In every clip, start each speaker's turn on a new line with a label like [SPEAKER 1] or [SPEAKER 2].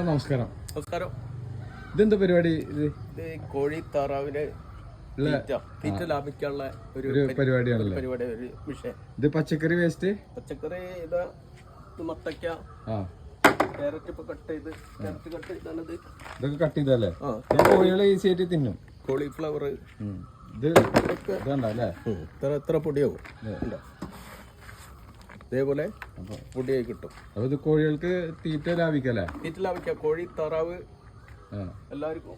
[SPEAKER 1] ചേട്ടാ നമസ്കാരം.
[SPEAKER 2] നമസ്കാരം.
[SPEAKER 1] ഇതെന്താ പരിപാടി ഇത്?
[SPEAKER 2] കോഴി താറാവിന്
[SPEAKER 1] ഉള്ള
[SPEAKER 2] തീറ്റ തീറ്റ ലാഭിക്കാനുള്ള ഒരു
[SPEAKER 1] ഒരു
[SPEAKER 2] പരി-
[SPEAKER 1] പരിപാടിയാണല്ലേ?
[SPEAKER 2] പരിപാടി ഒരു വിഷയം.
[SPEAKER 1] ഇത് പച്ചക്കറി വേസ്റ്റ്?
[SPEAKER 2] പച്ചക്കറി ഇത് ക്യാരറ്റ് ഇപ്പൊ കട്ട് ചെയ്ത് ക്യാരറ്റ് കട്ട്
[SPEAKER 1] ഇതൊക്കെ കട്ട് ചെയ്തല്ലേ കോഴികളെ ഈസി ആയിട്ട് തിന്നും.
[SPEAKER 2] കോളിഫ്ലവർ
[SPEAKER 1] ഇത് ഇതുണ്ടോ അല്ലേ
[SPEAKER 2] ഇത്ര എത്ര പൊടിയാവും. ഉണ്ടോ? ഇതേപോലെ പൊടിയായി കിട്ടും.
[SPEAKER 1] അപ്പൊ ഇത് കോഴികൾക്ക് തീറ്റ ലാഭിക്കല്ലേ
[SPEAKER 2] തീറ്റ ലാഭിക്കാം. കോഴി താറാവ് എല്ലാവർക്കും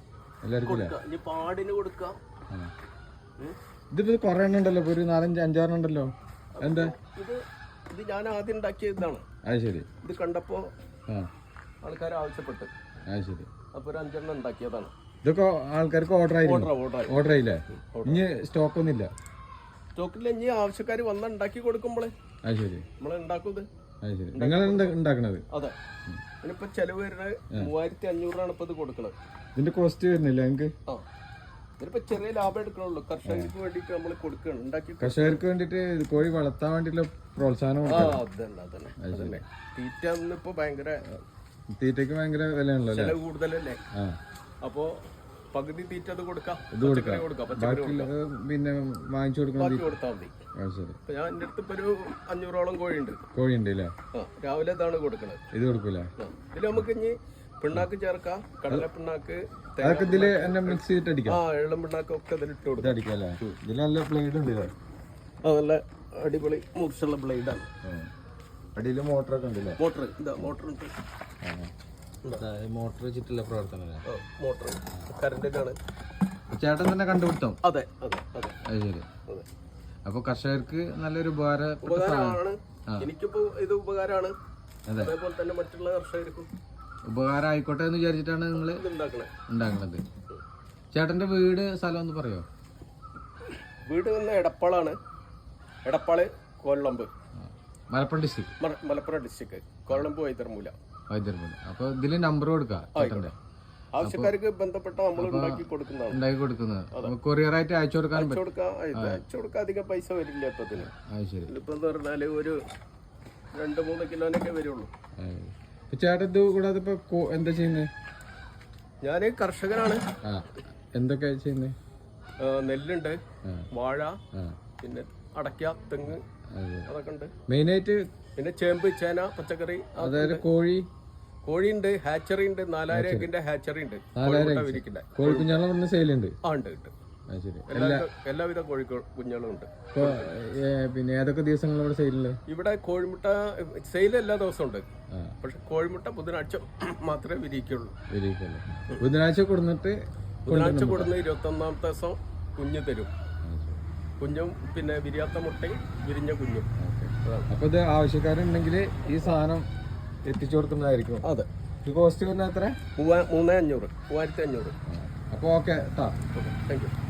[SPEAKER 2] ഇനി പാടിന് കൊടുക്കാം.
[SPEAKER 1] ഇതിപ്പോ കൊറേ എണ്ണം ഉണ്ടല്ലോ. ഒരു നാലഞ്ച് അഞ്ചാറെണ്ണം ഉണ്ടല്ലോ. എന്താ?
[SPEAKER 2] ഇത് ഇത് ഞാൻ ആദ്യം ഉണ്ടാക്കിയ ഇതാണ്.
[SPEAKER 1] അത് ശരി.
[SPEAKER 2] ഇത് കണ്ടപ്പോ ആൾക്കാർ ആവശ്യപ്പെട്ട്.
[SPEAKER 1] അത് ശരി.
[SPEAKER 2] അപ്പൊ ഒരു അഞ്ചെണ്ണം ഉണ്ടാക്കിയതാണ്.
[SPEAKER 1] ഇതൊക്കെ ആൾക്കാർക്ക് ഓർഡർ ആയിരുന്നു
[SPEAKER 2] ഓർഡർ
[SPEAKER 1] ആയില്ലേ? ഇനി സ്റ്റോക്ക് ഒന്നും ഇല്ല.
[SPEAKER 2] സ്റ്റോക്കില്ല ഇനി ആവശ്യക്കാർ വന്നുണ്ടാക്കി കൊടുക്കുമ്പോളേ
[SPEAKER 1] അത് ശരി.
[SPEAKER 2] നമ്മൾ
[SPEAKER 1] അത് ശരി. നിങ്ങൾ ഉണ്ടാക്കണത്?
[SPEAKER 2] അതെ. ഇതിനിപ്പോ ചെലവ് വരുന്നത് മൂവായിരത്തി അഞ്ഞൂറാണ് ഇപ്പൊ ഇത് കൊടുക്കുന്നത്
[SPEAKER 1] ഇതിന്റെ കോസ്റ്റ് വരുന്നില്ല
[SPEAKER 2] ആ. ഇതിനിപ്പോ ചെറിയ ലാഭം എടുക്കണുള്ളൂ. കർഷകർക്ക് വേണ്ടിയിട്ട് നമ്മൾ കൊടുക്കണം. ഉണ്ടാക്കി
[SPEAKER 1] കർഷകർക്ക് വേണ്ടിട്ട് കോഴി വളർത്താൻ വേണ്ടിട്ടുള്ള പ്രോത്സാഹനം
[SPEAKER 2] അതന്നെ തീറ്റ ഇന്നിപ്പോ ഭയങ്കര
[SPEAKER 1] വിലയാണല്ലോ
[SPEAKER 2] കൂടുതലല്ലേ? അപ്പോ പകുതി തീറ്റ അത് കൊടുക്കാം.
[SPEAKER 1] ഇത് കൊടുക്കാം.
[SPEAKER 2] പച്ചക്കറി കൊടുക്കാം.
[SPEAKER 1] ബാക്കി പിന്നെ വാങ്ങിച്ചു കൊടുക്കണം
[SPEAKER 2] ബാക്കി കൊടുത്താൽ മതി.
[SPEAKER 1] ശരി.
[SPEAKER 2] ഇപ്പൊ ഞാൻ എന്റെ അടുത്ത് ഇപ്പൊ ഒരു അഞ്ഞൂറോളം കോഴിയുണ്ട്.
[SPEAKER 1] കോഴി ഉണ്ട് അല്ലേ
[SPEAKER 2] ആ രാവിലെ ഇതാണ് കൊടുക്കണത്.
[SPEAKER 1] ഇത് കൊടുക്കൂല?
[SPEAKER 2] ഇതിൽ ഇതിൽ നമുക്ക് ഇനി പിണ്ണാക്ക് ചേർക്കാം കടല പിണ്ണാക്ക്
[SPEAKER 1] അതൊക്കെ ഇതിൽ എന്നെ മിക്സ് ചെയ്തിട്ട് അടിക്കാം.
[SPEAKER 2] ആ എള്ളം പിണ്ണാക്ക് ഒക്കെ ഇതിലിട്ട്
[SPEAKER 1] ഇട്ട്
[SPEAKER 2] കൊടുക്കാം.
[SPEAKER 1] അടിക്കാം അല്ലേ? ഇതിൽ നല്ല ബ്ലേഡ് ഉണ്ട്
[SPEAKER 2] ആ നല്ല അടിപൊളി മൂർച്ചുള്ള ബ്ലേഡാണ്
[SPEAKER 1] അടിയിൽ മോട്ടറൊക്കെ ഉണ്ട് അല്ലേ
[SPEAKER 2] മോട്ടർ ഇതാ മോട്ടർ ഉണ്ട്.
[SPEAKER 1] മോട്ടർ വെച്ചിട്ടുള്ള പ്രവർത്തനം
[SPEAKER 2] മോട്ടോർ. കറണ്ടിനാണ്
[SPEAKER 1] ചേട്ടൻ തന്നെ കണ്ടുപിടുത്തോ?
[SPEAKER 2] അതെ അതെ അതെ.
[SPEAKER 1] അത് ശരി. അപ്പൊ കർഷകർക്ക് നല്ലൊരു ഉപകാര
[SPEAKER 2] ഉപകാരമാണ്. എനിക്കിപ്പോ ഇത് ഉപകാരമാണ്.
[SPEAKER 1] അതെ.
[SPEAKER 2] അതേപോലെ തന്നെ മറ്റുള്ള കർഷകർക്കും
[SPEAKER 1] ഉപകാരം ആയിക്കോട്ടെ എന്ന് വിചാരിച്ചിട്ടാണ് നിങ്ങൾ
[SPEAKER 2] ഉണ്ടാക്കണത്.
[SPEAKER 1] ഉണ്ടാക്കുന്നത് ചേട്ടന്റെ വീട് സ്ഥലം ഒന്ന് പറയോ?
[SPEAKER 2] വീട് വന്ന എടപ്പാളാണ്. എടപ്പാൾ കൊല്ലമ്പ്
[SPEAKER 1] മലപ്പുറം ഡിസ്ട്രിക്ട്
[SPEAKER 2] മല- മലപ്പുറം ഡിസ്ട്രിക്ട് കൊല്ലമ്പ് വൈത്തർമൂല
[SPEAKER 1] വൈദ്യർമൂല അപ്പൊ ഇതിൽ നമ്പർ കൊടുക്കാം ചേട്ടന്റെ
[SPEAKER 2] ആവശ്യക്കാർക്ക് ബന്ധപ്പെട്ട നമ്മൾ ഉണ്ടാക്കി കൊടുക്കുന്നതാണ്.
[SPEAKER 1] ഉണ്ടാക്കി കൊടുക്കുന്നത് കൊറിയർ ആയിട്ട് അയച്ചു കൊടുക്കാൻ
[SPEAKER 2] അയച്ചു കൊടുക്കാം. അയച്ചു കൊടുക്കാൻ അധികം പൈസ വരില്ല ഇപ്പൊ ഇതിന്
[SPEAKER 1] അത് ശരി.
[SPEAKER 2] എന്ന് പറഞ്ഞാൽ ഒരു രണ്ട് മൂന്ന് കിലോനൊക്കെ വരുള്ളൂ.
[SPEAKER 1] ഇപ്പൊ ചേട്ടൻ ഇത് കൂടാതെ ഇപ്പൊ എന്താ ചെയ്യുന്നത്
[SPEAKER 2] ഞാൻ കർഷകനാണ്.
[SPEAKER 1] എന്തൊക്കെ ചെയ്യുന്നത്
[SPEAKER 2] നെല്ലുണ്ട് വാഴ പിന്നെ അടയ്ക്ക തെങ്ങ്
[SPEAKER 1] അതെ.
[SPEAKER 2] അതൊക്കെ ഉണ്ട്.
[SPEAKER 1] മെയിനായിട്ട്
[SPEAKER 2] പിന്നെ ചേമ്പ് ചേന പച്ചക്കറി
[SPEAKER 1] അതായത് കോഴി
[SPEAKER 2] കോഴിയുണ്ട് ഹാച്ചറി ഉണ്ട് നാലായിരം എക്കിന്റെ ഹാച്ചറി ഉണ്ട്
[SPEAKER 1] നാലായിരം
[SPEAKER 2] കോഴിമുട്ട
[SPEAKER 1] കോഴി കുഞ്ഞാളെ പറഞ്ഞ സെയിലുണ്ട്.
[SPEAKER 2] ആ ഉണ്ട് ഉണ്ട്. എല്ലാവിധ കോഴി കുഞ്ഞുങ്ങളും ഉണ്ട്.
[SPEAKER 1] പിന്നെ ഏതൊക്കെ ദിവസങ്ങൾ ഇവിടെ
[SPEAKER 2] ഇവിടെ കോഴിമുട്ട സെയിൽ എല്ലാ ദിവസവും ഉണ്ട്. പക്ഷെ കോഴിമുട്ട ബുധനാഴ്ച മാത്രമേ
[SPEAKER 1] വിരിക്കല്ലേ ബുധനാഴ്ച കൊടുന്നിട്ട്
[SPEAKER 2] ബുധനാഴ്ച കൊടുന്ന് ഇരുപത്തി ഒന്നാമത്തെ ദിവസം കുഞ്ഞ് തരും. കുഞ്ഞും പിന്നെ വിരിയാത്ത മുട്ടയും വിരിഞ്ഞ കുഞ്ഞും.
[SPEAKER 1] അപ്പൊ ഇത് ആവശ്യക്കാരുണ്ടെങ്കിൽ ഈ സാധനം എത്തിച്ചു കൊടുക്കുന്നതായിരിക്കും.
[SPEAKER 2] അതെ.
[SPEAKER 1] ഇത് കോസ്റ്റ് വരുന്ന എത്ര?
[SPEAKER 2] മൂവാ മൂന്ന് അഞ്ഞൂറ് മൂവായിരത്തി അഞ്ഞൂറ്.
[SPEAKER 1] അപ്പോൾ ഓക്കെ
[SPEAKER 2] താങ്ക് യു